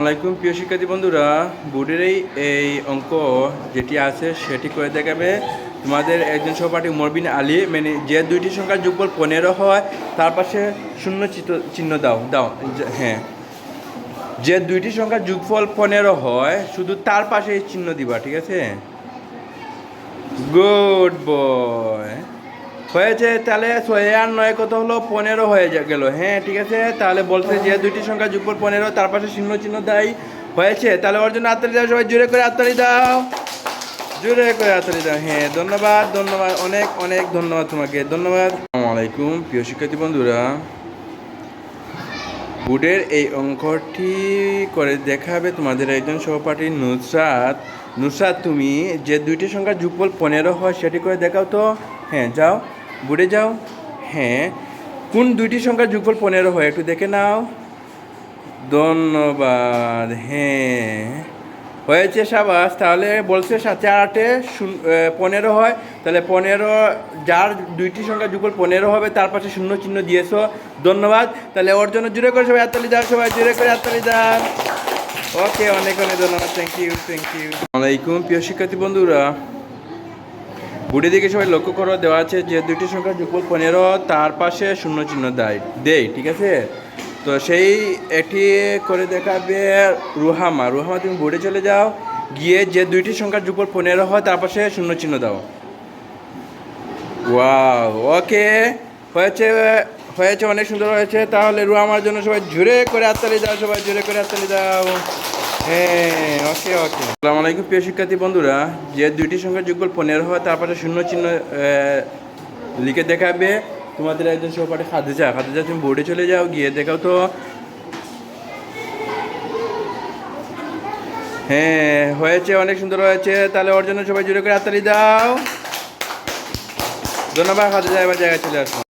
আসসালামাইকুম প্রিয় শিক্ষার্থী বন্ধুরা। বোর্ডের এই এই অঙ্ক যেটি আছে, সেটি করে দেখাবে। তোমাদের একজন সহপাঠী মরবিন আলী মানে যে দুইটি সংখ্যার যোগফল পনেরো হয়, তার পাশে শূন্য চিহ্ন দাও দাও হ্যাঁ। যে দুইটি সংখ্যার যোগফল পনেরো হয়, শুধু তার পাশে চিহ্ন দিবা, ঠিক আছে? Good boy. হয়েছে, তাহলে ছয় আর নয় কত হলো? পনেরো হয়ে গেল। হ্যাঁ ঠিক আছে, তাহলে বলছে যে দুইটি সংখ্যা যুগপর পনেরো, তার পাশে চিহ্ন চিহ্ন দেয়। হয়েছে, তাহলে ওর জন্য আত্মারি দাও সবাই জোরে করে আত্মারি দাও। জোরে করে আত্মারি দাও। হ্যাঁ ধন্যবাদ ধন্যবাদ, অনেক অনেক ধন্যবাদ তোমাকে, ধন্যবাদ। আলাইকুম, প্রিয় শিক্ষার্থী বন্ধুরা। বোর্ডের এই অঙ্কটি করে দেখাবে তোমাদের একজন সহপাঠী নুসরাত। নুসরাত, তুমি যে দুইটি সংখ্যার যুগফল পনেরো হয়, সেটি করে দেখাও তো। হ্যাঁ যাও। বোর্ডে যাও। হ্যাঁ কোন দুইটি সংখ্যার যুগফল পনেরো হয় একটু দেখে নাও। ধন্যবাদ হ্যাঁ। হয়েছে সাবাস, তাহলে বলছে সাথে আটে পনেরো হয়। তাহলে পনেরো, যার দুইটি সংখ্যা যুগল পনেরো হবে, তার পাশে শূন্য চিহ্ন দিয়েছ। ধন্যবাদ। তাহলে ওর জন্য জুড়ে করে সবাই হাততালি দাও সবাই জুড়ে করে হাততালি দাও ওকে, অনেক অনেক ধন্যবাদ। থ্যাংক ইউ থ্যাংক ইউ আলাইকুম, প্রিয় শিক্ষার্থী বন্ধুরা। বুড়ি দিকে সবাই লক্ষ্য করো, দেওয়া আছে যে দুইটি সংখ্যা যুগ পনেরো, তার পাশে শূন্য চিহ্ন দেয় দেয় ঠিক আছে? তো সেই এটি করে দেখাবে রুহামা। রুহামা, তুমি বোর্ডে চলে যাও, গিয়ে যে দুইটি সংখ্যার যুগল পনেরো হয়, তার পাশে শূন্য চিহ্ন দাও। ওয়া ওকে, হয়েছে হয়েছে, অনেক সুন্দর হয়েছে। তাহলে রুহামার জন্য সবাই জুড়ে করে হাততালি দাও, সবাই জুড়ে করে হাততালি দাও। হ্যাঁ ওকে ওকে আলাইকুম, প্রিয় শিক্ষার্থী বন্ধুরা। যে দুইটি সংখ্যা যুগল পনেরো হয়, তারপরে শূন্য চিহ্ন লিখে দেখাবে। তোমাদের একজন সহপাঠী খাদিজা খাদিজা, তুমি বোর্ডে চলে যাও, গিয়ে দেখাও তো। হ্যাঁ হয়েছে, অনেক সুন্দর হয়েছে। তাহলে ওর জন্য সবাই জুড়ে করে হাততালি দাও। ধন্যবাদ, খাদিজা, এবার জায়গায় চলে আসো।